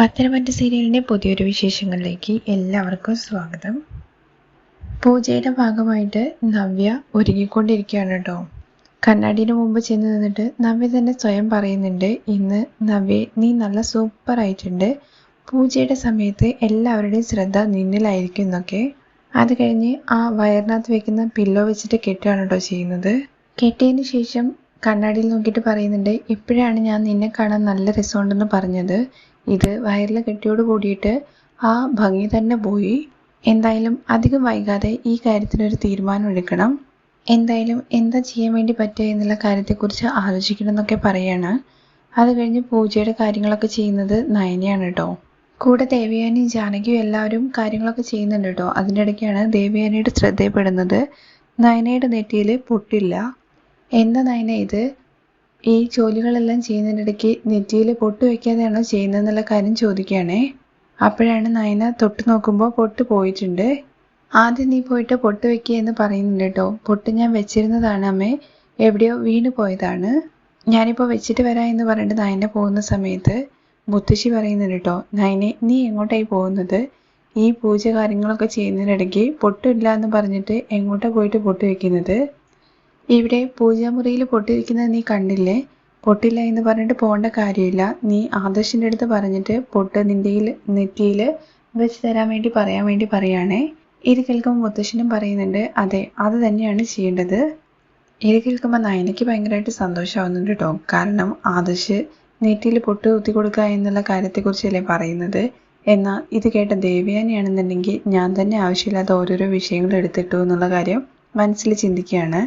പത്തനംതിട്ട സീരിയലിന്റെ പുതിയൊരു വിശേഷങ്ങളിലേക്ക് എല്ലാവർക്കും സ്വാഗതം. പൂജയുടെ ഭാഗമായിട്ട് നവ്യ ഒരുങ്ങിക്കൊണ്ടിരിക്കുകയാണ് കേട്ടോ. കണ്ണാടിയുടെ മുമ്പ് ചെന്ന് നിന്നിട്ട് നവ്യ തന്നെ സ്വയം പറയുന്നുണ്ട് ഇന്ന് നവ്യ നീ നല്ല സൂപ്പർ ആയിട്ടുണ്ട്. പൂജയുടെ സമയത്ത് എല്ലാവരുടെയും ശ്രദ്ധ നിന്നിലായിരിക്കും എന്നൊക്കെ. അത് കഴിഞ്ഞ് ആ വയറിനകത്ത് വെക്കുന്ന പില്ലോ വെച്ചിട്ട് കെട്ടുകയാണ് കേട്ടോ ചെയ്യുന്നത്. കെട്ടിയതിന് ശേഷം കണ്ണാടിയിൽ നോക്കിയിട്ട് പറയുന്നുണ്ട് ഇപ്പോഴാണ് ഞാൻ നിന്നെ കാണാൻ നല്ല രസമുണ്ടെന്ന് പറഞ്ഞത്. ഇത് വയറിൽ കെട്ടിയോട് കൂടിയിട്ട് ആ ഭംഗി തന്നെ പോയി. എന്തായാലും അധികം വൈകാതെ ഈ കാര്യത്തിനൊരു തീരുമാനം എടുക്കണം എന്തായാലും എന്താ ചെയ്യാൻ വേണ്ടി പറ്റുക എന്നുള്ള കാര്യത്തെക്കുറിച്ച് ആലോചിക്കണം എന്നൊക്കെ പറയാണ്. അത് കഴിഞ്ഞ് പൂജയുടെ കാര്യങ്ങളൊക്കെ ചെയ്യുന്നത് നയനയാണ് കേട്ടോ. കൂടെ ദേവയാനി ജാനകിയും എല്ലാവരും കാര്യങ്ങളൊക്കെ ചെയ്യുന്നുണ്ട് കേട്ടോ. അതിന്റെ ഇടയ്ക്കാണ് ദേവയാനിയുടെ ശ്രദ്ധയപ്പെടുന്നത് നയനയുടെ നെറ്റിയിൽ പൊട്ടില്ല. എന്താ നയന ഇത്? ഈ ജോലികളെല്ലാം ചെയ്യുന്നതിനിടയ്ക്ക് നെറ്റിയിൽ പൊട്ട് വയ്ക്കാതെയാണോ ചെയ്യുന്നതെന്നുള്ള കാര്യം ചോദിക്കുകയാണേ. അപ്പോഴാണ് നയന തൊട്ട് നോക്കുമ്പോൾ പൊട്ട് പോയിട്ടുണ്ട്. ആദ്യം നീ പോയിട്ട് പൊട്ട് വെക്കുക എന്ന് പറയുന്നുണ്ട് കേട്ടോ. പൊട്ട് ഞാൻ വെച്ചിരുന്നതാണ് അമ്മേ. എവിടെയോ വീണ് പോയതാണ്. ഞാനിപ്പോൾ വെച്ചിട്ട് വരാം എന്ന് പറഞ്ഞിട്ട് നയന പോകുന്ന സമയത്ത് മുത്തശ്ശി പറയുന്നുണ്ട് കേട്ടോ. നയനെ നീ എങ്ങോട്ടായി പോകുന്നത്? ഈ പൂജ കാര്യങ്ങളൊക്കെ ചെയ്യുന്നതിനിടയ്ക്ക് പൊട്ടില്ല എന്ന് പറഞ്ഞിട്ട് എങ്ങോട്ടാണ് പോയിട്ട് പൊട്ട് വെക്കുന്നത് ഇവിടെ പൂജാമുറിയിൽ പൊട്ടിയിരിക്കുന്നത് നീ കണ്ടില്ലേ? പൊട്ടില്ല എന്ന് പറഞ്ഞിട്ട് പോകേണ്ട കാര്യമില്ല. നീ ആദർശിന്റെ അടുത്ത് പറഞ്ഞിട്ട് പൊട്ട് നിന്റെ നെറ്റിയിൽ വെച്ച് തരാൻ വേണ്ടി പറയാൻ വേണ്ടി പറയുകയാണേ. ഇത് കേൾക്കുമ്പോൾ മുത്തശ്ശനും പറയുന്നുണ്ട് അതെ അത് തന്നെയാണ് ചെയ്യേണ്ടത്. ഇത് കേൾക്കുമ്പോൾ നയനയ്ക്ക് ഭയങ്കരമായിട്ട് സന്തോഷമാവുന്നുണ്ട് കേട്ടോ. കാരണം ആദർശ് നെറ്റിയിൽ പൊട്ട് കുത്തി കൊടുക്കുക എന്നുള്ള കാര്യത്തെക്കുറിച്ചല്ലേ പറയുന്നത്. എന്നാൽ ഇത് കേട്ട ദേവയാനിയാണെന്നുണ്ടെങ്കിൽ ഞാൻ തന്നെ ആവശ്യമില്ലാത്ത ഓരോരോ വിഷയങ്ങൾ എടുത്തിട്ടു എന്നുള്ള കാര്യം മനസ്സിൽ ചിന്തിക്കുകയാണ്.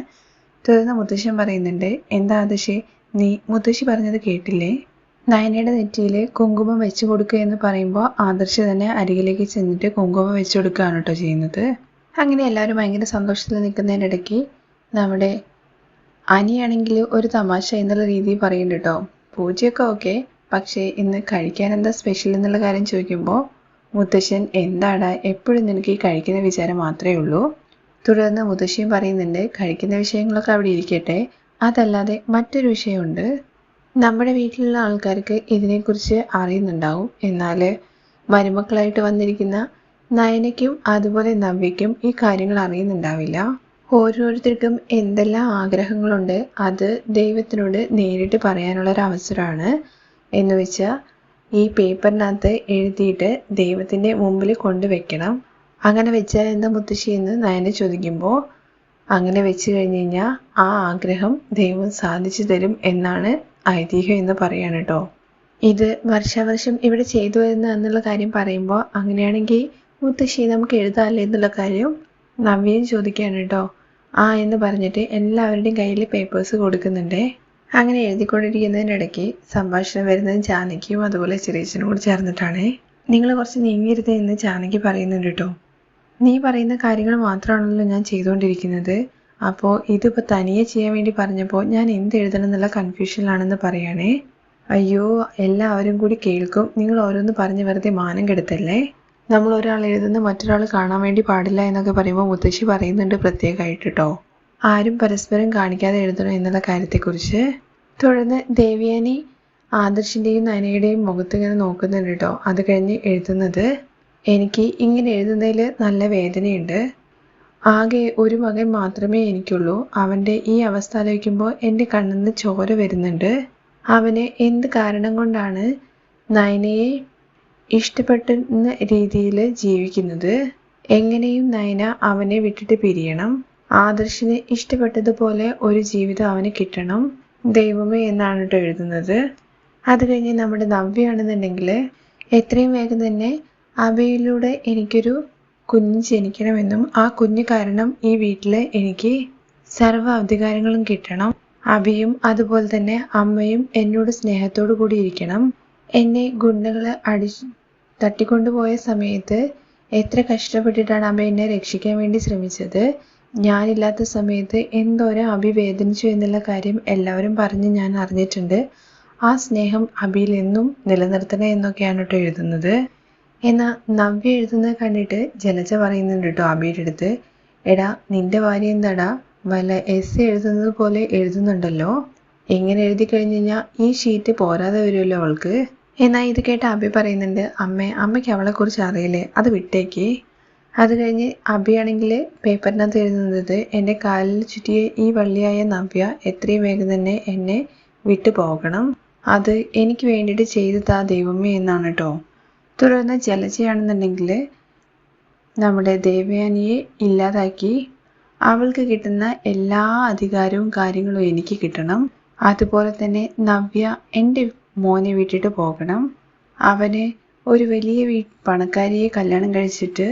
തുടർന്ന് മുത്തശ്ശൻ പറയുന്നുണ്ട് എന്താ ആദശേ നീ മുത്തശ്ശി പറഞ്ഞത് കേട്ടില്ലേ? നയനയുടെ നെറ്റിയിൽ കുങ്കുമം വെച്ച് കൊടുക്കുക എന്ന് പറയുമ്പോൾ ആദർശ് തന്നെ അരികിലേക്ക് ചെന്നിട്ട് കുങ്കുമം വെച്ച് കൊടുക്കുകയാണ് കേട്ടോ ചെയ്യുന്നത്. അങ്ങനെ എല്ലാവരും ഭയങ്കര സന്തോഷത്തിൽ നിൽക്കുന്നതിനിടയ്ക്ക് നമ്മുടെ അനിയാണെങ്കിൽ ഒരു തമാശ എന്നുള്ള രീതിയിൽ പറയുന്നുണ്ട് കേട്ടോ. പൂജയൊക്കെ ഓക്കെ പക്ഷേ ഇന്ന് കഴിക്കാൻ എന്താ സ്പെഷ്യൽ എന്നുള്ള കാര്യം ചോദിക്കുമ്പോൾ മുത്തശ്ശൻ എന്താടാ എപ്പോഴും നിനക്ക് ഈ കഴിക്കുന്ന വിചാരം മാത്രമേ ഉള്ളൂ? തുടർന്ന് മുത്തശ്ശിയും പറയുന്നുണ്ട് കഴിക്കുന്ന വിഷയങ്ങളൊക്കെ അവിടെ ഇരിക്കട്ടെ. അതല്ലാതെ മറ്റൊരു വിഷയമുണ്ട്. നമ്മുടെ വീട്ടിലുള്ള ആൾക്കാർക്ക് ഇതിനെക്കുറിച്ച് അറിയുന്നുണ്ടാവും. എന്നാൽ മരുമക്കളായിട്ട് വന്നിരിക്കുന്ന നയനയ്ക്കും അതുപോലെ നവ്യയ്ക്കും ഈ കാര്യങ്ങൾ അറിയുന്നുണ്ടാവില്ല. ഓരോരുത്തർക്കും എന്തെല്ലാം ആഗ്രഹങ്ങളുണ്ട് അത് ദൈവത്തിനോട് നേരിട്ട് പറയാനുള്ള ഒരു അവസരമാണ് എന്ന് വെച്ചാൽ ഈ പേപ്പറിനകത്ത് എഴുതിയിട്ട് ദൈവത്തിന്റെ മുമ്പിൽ കൊണ്ടുവയ്ക്കണം അങ്ങനെ വെച്ചാൽ എന്താ മുത്തശ്ശി എന്ന് നയനെ ചോദിക്കുമ്പോൾ അങ്ങനെ വെച്ച് കഴിഞ്ഞ് കഴിഞ്ഞാൽ ആ ആഗ്രഹം ദൈവം സാധിച്ചു തരും എന്നാണ് ഐതിഹ്യം എന്ന് പറയാണ് കേട്ടോ ഇത് വർഷാവർഷം ഇവിടെ ചെയ്തു വരുന്ന എന്നുള്ള കാര്യം പറയുമ്പോൾ അങ്ങനെയാണെങ്കിൽ മുത്തശ്ശി നമുക്ക് എഴുതാമല്ലേ എന്നുള്ള കാര്യം നവ്യയും ചോദിക്കുകയാണ് കേട്ടോ ആ എന്ന് പറഞ്ഞിട്ട് എല്ലാവരുടെയും കയ്യിൽ പേപ്പേഴ്സ് കൊടുക്കുന്നുണ്ട്. അങ്ങനെ എഴുതിക്കൊണ്ടിരിക്കുന്നതിനിടയ്ക്ക് സംഭാഷണം വരുന്നത് ജാനകിയും അതുപോലെ ചെറിയച്ചനും കൂടി ചേർന്നിട്ടാണ്. നിങ്ങൾ കുറച്ച് നീങ്ങരുത് എന്ന് ജാനകി പറയുന്നുണ്ട് കേട്ടോ നീ പറയുന്ന കാര്യങ്ങൾ മാത്രമാണല്ലോ ഞാൻ ചെയ്തുകൊണ്ടിരിക്കുന്നത്. അപ്പോൾ ഇതിപ്പോൾ തനിയെ ചെയ്യാൻ വേണ്ടി പറഞ്ഞപ്പോൾ ഞാൻ എന്ത് എഴുതണം എന്നുള്ള കൺഫ്യൂഷനിലാണെന്ന് പറയണേ. അയ്യോ എല്ലാവരും കൂടി കേൾക്കും. നിങ്ങൾ ഓരോന്ന് പറഞ്ഞ് വെറുതെ മാനം കെടുത്തല്ലേ? നമ്മൾ ഒരാൾ എഴുതുന്ന മറ്റൊരാൾ കാണാൻ വേണ്ടി പാടില്ല എന്നൊക്കെ പറയുമ്പോൾ മുത്തശ്ശി പറയുന്നുണ്ട് പ്രത്യേകമായിട്ട് കേട്ടോ ആരും പരസ്പരം കാണിക്കാതെ എഴുതണം എന്നുള്ള കാര്യത്തെക്കുറിച്ച്. തുടർന്ന് ദേവിയാനി ആദർശിന്റെയും നയനയുടെയും മുഖത്ത് ഇങ്ങനെ നോക്കുന്നുണ്ട് കേട്ടോ അത് കഴിഞ്ഞ് എഴുതുന്നത് എനിക്ക് ഇങ്ങനെ എഴുതുന്നതിൽ നല്ല വേദനയുണ്ട്. ആകെ ഒരു മകൻ മാത്രമേ എനിക്കുള്ളൂ. അവന്റെ ഈ അവസ്ഥ ആലോചിക്കുമ്പോൾ എന്റെ കണ്ണിൽ നിന്ന് ചോര വരുന്നുണ്ട്. അവന് എന്ത് കാരണം കൊണ്ടാണ് നയനയെ ഇഷ്ടപ്പെട്ടുന്ന രീതിയിൽ ജീവിക്കുന്നത്? എങ്ങനെയും നയന അവനെ വിട്ടിട്ട് പിരിയണം. ആദർശിന് ഇഷ്ടപ്പെട്ടതുപോലെ ഒരു ജീവിതം അവന് കിട്ടണം. ദൈവമേ എന്നാണ് കേട്ടോ എഴുതുന്നത്. അത് കഴിഞ്ഞ് നമ്മുടെ നവ്യാണെന്നുണ്ടെങ്കിൽ എത്രയും വേഗം തന്നെ അവയിലൂടെ എനിക്കൊരു കുഞ്ഞ് ജനിക്കണമെന്നും ആ കുഞ്ഞ് കാരണം ഈ വീട്ടിൽ എനിക്ക് സർവ അധികാരങ്ങളും കിട്ടണം. അബിയും അതുപോലെ തന്നെ അമ്മയും എന്നോട് സ്നേഹത്തോടു കൂടി ഇരിക്കണം. എന്നെ ഗുണ്ടകൾ അടി തട്ടിക്കൊണ്ടുപോയ സമയത്ത് എത്ര കഷ്ടപ്പെട്ടിട്ടാണ് അമ്മ എന്നെ രക്ഷിക്കാൻ വേണ്ടി ശ്രമിച്ചത്? ഞാനില്ലാത്ത സമയത്ത് എന്തോരം അഭി വേദനിച്ചു എന്നുള്ള കാര്യം എല്ലാവരും പറഞ്ഞ് ഞാൻ അറിഞ്ഞിട്ടുണ്ട്. ആ സ്നേഹം അബിയിൽ എന്നും നിലനിർത്തണേ എന്നൊക്കെയാണ് കേട്ടോ എഴുതുന്നത്. എന്നാൽ നവ്യ എഴുതുന്നത് കണ്ടിട്ട് ജലജ പറയുന്നുണ്ട് കേട്ടോ അബിയുടെ അടുത്ത്. എടാ നിന്റെ ഭാര്യ എന്താടാ? വല്ല എസ് എഴുതുന്നത് പോലെ എഴുതുന്നുണ്ടല്ലോ. എങ്ങനെ എഴുതി കഴിഞ്ഞ് കഴിഞ്ഞാൽ ഈ ഷീറ്റ് പോരാതെ വരുമല്ലോ അവൾക്ക്? എന്നാൽ ഇത് കേട്ട് അബി പറയുന്നുണ്ട് അമ്മേ അമ്മയ്ക്ക് അവളെ കുറിച്ച് അറിയില്ലേ? അത് വിട്ടേക്ക്. അത് കഴിഞ്ഞ് അബിയാണെങ്കിൽ പേപ്പറിനകത്ത് എഴുതുന്നത് എന്റെ കാലിൽ ചുറ്റിയ ഈ വള്ളിയായ നവ്യ എത്രയും വേഗം തന്നെ എന്നെ വിട്ടു പോകണം അത് എനിക്ക് വേണ്ടിയിട്ട് ചെയ്തു താ ദൈവമേ എന്നാണ് കേട്ടോ തുടർന്ന് ജലജയാണെന്നുണ്ടെങ്കിൽ നമ്മുടെ ദേവയാനിയെ ഇല്ലാതാക്കി അവൾക്ക് കിട്ടുന്ന എല്ലാ അധികാരവും കാര്യങ്ങളും എനിക്ക് കിട്ടണം. അതുപോലെ തന്നെ നവ്യ എന്റെ മോനെ വിട്ടിട്ട് പോകണം. അവനെ ഒരു വലിയ വീ പണക്കാരിയെ കല്യാണം കഴിച്ചിട്ട്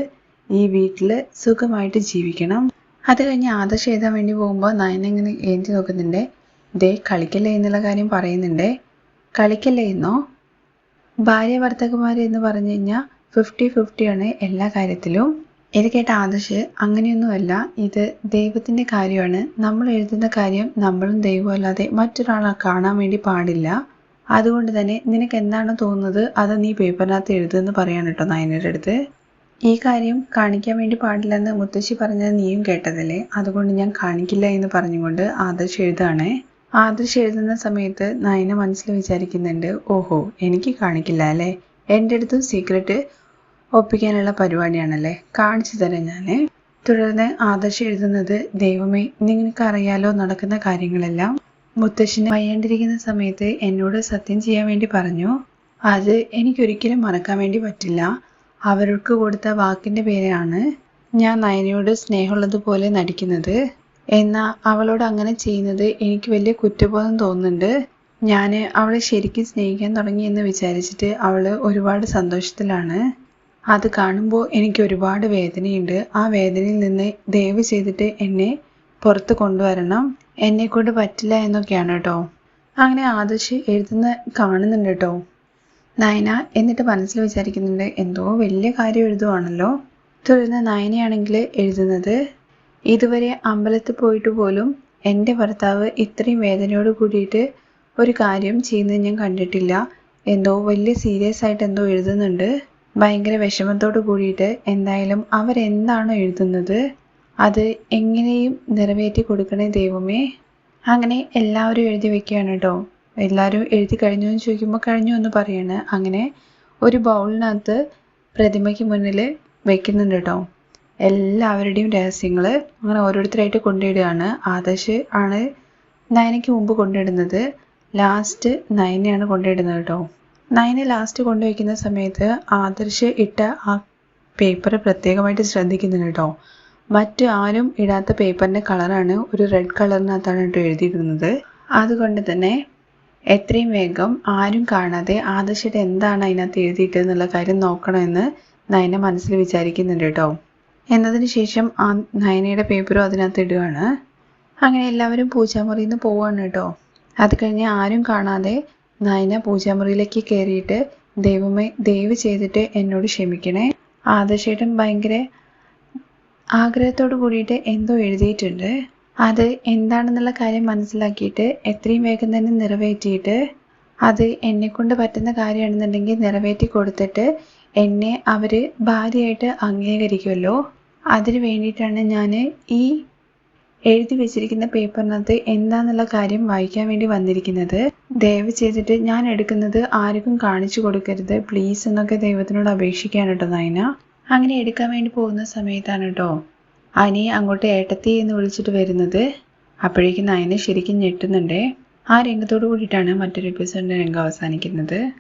ഈ വീട്ടിൽ സുഖമായിട്ട് ജീവിക്കണം. അത് കഴിഞ്ഞ് ആദർശ് എഴുതാൻ വേണ്ടി പോകുമ്പോൾ നയന ഇങ്ങനെ ഏന്തി നോക്കുന്നുണ്ട്. ദേ കളിക്കല്ലേ എന്നുള്ള കാര്യം പറയുന്നുണ്ട്. കളിക്കല്ലേ എന്നോ? ഭാര്യ ഭർത്തകന്മാർ എന്ന് പറഞ്ഞു കഴിഞ്ഞാൽ ഫിഫ്റ്റി ഫിഫ്റ്റിയാണ് എല്ലാ കാര്യത്തിലും. ഇത് കേട്ട ആദർശ് അങ്ങനെയൊന്നുമല്ല ഇത് ദൈവത്തിന്റെ കാര്യമാണ്. നമ്മൾ എഴുതുന്ന കാര്യം നമ്മളും ദൈവവും അല്ലാതെ മറ്റൊരാളെ കാണാൻ വേണ്ടി പാടില്ല. അതുകൊണ്ട് തന്നെ നിനക്ക് എന്താണോ തോന്നുന്നത് അത് നീ പേപ്പറിനകത്ത് എഴുതുമെന്ന് പറയാണ് കേട്ടോ നയനയുടെ അടുത്ത്. ഈ കാര്യം കാണിക്കാൻ വേണ്ടി പാടില്ലെന്ന് മുത്തശ്ശി പറഞ്ഞത് നീയും കേട്ടതല്ലേ? അതുകൊണ്ട് ഞാൻ കാണിക്കില്ല എന്ന് പറഞ്ഞുകൊണ്ട് ആദർശ് എഴുതാണ്. ആദർശ് എഴുതുന്ന സമയത്ത് നയന മനസ്സിൽ വിചാരിക്കുന്നുണ്ട് ഓഹോ എനിക്ക് കാണിക്കില്ല അല്ലേ? എന്റെ അടുത്തും സീക്രട്ട് ഒപ്പിക്കാനുള്ള പരിപാടിയാണല്ലേ? കാണിച്ചു തരാം ഞാൻ തുടർന്ന് ആദർശ് എഴുതുന്നത് ദൈവമേ നിങ്ങൾക്ക് അറിയാലോ നടക്കുന്ന കാര്യങ്ങളെല്ലാം? മുത്തശ്ശിനെ വയ്യാണ്ടിരിക്കുന്ന സമയത്ത് എന്നോട് സത്യം ചെയ്യാൻ വേണ്ടി പറഞ്ഞു അത് എനിക്കൊരിക്കലും മറക്കാൻ വേണ്ടി പറ്റില്ല. അവർക്ക് കൊടുത്ത വാക്കിന്റെ പേരാണ് ഞാൻ നയനയോട് സ്നേഹമുള്ളതുപോലെ നടിക്കുന്നത്. എന്നാൽ അവളോട് അങ്ങനെ ചെയ്യുന്നത് എനിക്ക് വലിയ കുറ്റബോധം തോന്നുന്നുണ്ട്. ഞാൻ അവളെ ശരിക്കും സ്നേഹിക്കാൻ തുടങ്ങി എന്ന് വിചാരിച്ചിട്ട് അവൾ ഒരുപാട് സന്തോഷത്തിലാണ്. അത് കാണുമ്പോൾ എനിക്ക് ഒരുപാട് വേദനയുണ്ട്. ആ വേദനയിൽ നിന്ന് ദയവ് ചെയ്തിട്ട് എന്നെ പുറത്ത് കൊണ്ടുവരണം. എന്നെ കൊണ്ട് പറ്റില്ല എന്നൊക്കെയാണ് കേട്ടോ അങ്ങനെ ആദർശ് എഴുതുന്ന കാണുന്നുണ്ട് കേട്ടോ നയന എന്നിട്ട് മനസ്സിൽ വിചാരിക്കുന്നുണ്ട് എന്തോ വലിയ കാര്യം എഴുതുവാണല്ലോ. തുടർന്ന് നയനയാണെങ്കിൽ എഴുതുന്നത് ഇതുവരെ അമ്പലത്തിൽ പോയിട്ട് പോലും എന്റെ ഭർത്താവ് ഇത്രയും വേദനയോട് കൂടിയിട്ട് ഒരു കാര്യം ചെയ്യുന്നത് ഞാൻ കണ്ടിട്ടില്ല. എന്തോ വലിയ സീരിയസ് ആയിട്ട് എന്തോ എഴുതുന്നുണ്ട്. ഭയങ്കര വിഷമത്തോട് കൂടിയിട്ട് എന്തായാലും അവരെന്താണോ എഴുതുന്നത്? അത് എങ്ങനെയും നിറവേറ്റി കൊടുക്കണേ ദൈവമേ. അങ്ങനെ എല്ലാവരും എഴുതി വെക്കുകയാണ് കേട്ടോ എല്ലാവരും എഴുതി കഴിഞ്ഞു എന്ന് ചോദിക്കുമ്പോൾ കഴിഞ്ഞു എന്ന് പറയാണ്. അങ്ങനെ ഒരു ബൗളിനകത്ത് പ്രതിമയ്ക്ക് മുന്നിൽ വെക്കുന്നുണ്ട് കേട്ടോ എല്ലാവരുടെയും രഹസ്യങ്ങൾ അങ്ങനെ ഓരോരുത്തരായിട്ട് കൊണ്ടിടുകയാണ്. ആദർശ് ആണ് നയനയ്ക്ക് മുമ്പ് കൊണ്ടിടുന്നത്. ലാസ്റ്റ് നയനയാണ് കൊണ്ടിടുന്നത് കേട്ടോ. നയനെ ലാസ്റ്റ് കൊണ്ടുവയ്ക്കുന്ന സമയത്ത് ആദർശ് ഇട്ട ആ പേപ്പർ പ്രത്യേകമായിട്ട് ശ്രദ്ധിക്കുന്നുണ്ട് കേട്ടോ. മറ്റു ആരും ഇടാത്ത പേപ്പറിന്റെ കളറാണ് ഒരു റെഡ് കളറിനകത്താണ് കേട്ടോ എഴുതിയിരുന്നത്. അതുകൊണ്ട് തന്നെ എത്രയും വേഗം ആരും കാണാതെ ആദർശയുടെ എന്താണ് അതിനകത്ത് എഴുതിയിട്ട് എന്നുള്ള കാര്യം നോക്കണമെന്ന് നയന മനസ്സിൽ വിചാരിക്കുന്നുണ്ട് കേട്ടോ. എന്നതിന് ശേഷം ആ നയനയുടെ പേപ്പറും അതിനകത്ത് ഇടുകയാണ് അങ്ങനെ എല്ലാവരും പൂജാമുറിയിൽ നിന്ന് പോവാണ് കേട്ടോ. അത് കഴിഞ്ഞ് ആരും കാണാതെ നയന പൂജാമുറിയിലേക്ക് കയറിയിട്ട് ദൈവമേ ദയവ് ചെയ്തിട്ട് എന്നോട് ക്ഷമിക്കണേ. ആദർശേട്ടൻ ഭയങ്കര ആഗ്രഹത്തോട് കൂടിയിട്ട് എന്തോ എഴുതിയിട്ടുണ്ട്. അത് എന്താണെന്നുള്ള കാര്യം മനസ്സിലാക്കിയിട്ട് എത്രയും വേഗം തന്നെ നിറവേറ്റിയിട്ട് അത് എന്നെ കൊണ്ട് പറ്റുന്ന കാര്യമാണെന്നുണ്ടെങ്കിൽ നിറവേറ്റി കൊടുത്തിട്ട് എന്നെ അവർ ഭാര്യയായിട്ട് അംഗീകരിക്കുമല്ലോ അതിന് വേണ്ടിയിട്ടാണ് ഞാൻ ഈ എഴുതി വെച്ചിരിക്കുന്ന പേപ്പറിനകത്ത് എന്താന്നുള്ള കാര്യം വായിക്കാൻ വേണ്ടി വന്നിരിക്കുന്നത്. ദയവ് ചെയ്തിട്ട് ഞാൻ എടുക്കുന്നത് ആർക്കും കാണിച്ചു കൊടുക്കരുത്. പ്ലീസ് എന്നൊക്കെ ദൈവത്തിനോട് അപേക്ഷിക്കാൻ കേട്ടോ നയന അങ്ങനെ എടുക്കാൻ വേണ്ടി പോകുന്ന സമയത്താണ് കേട്ടോ അനി അങ്ങോട്ട് ഏട്ടത്തി എന്ന് വിളിച്ചിട്ട് വരുന്നത്. അപ്പോഴേക്കും നയന ശരിക്കും ഞെട്ടുന്നുണ്ടേ. ആ രംഗത്തോടു കൂടിയിട്ടാണ് മറ്റൊരു എപ്പിസോഡിന്റെ രംഗം അവസാനിക്കുന്നത്.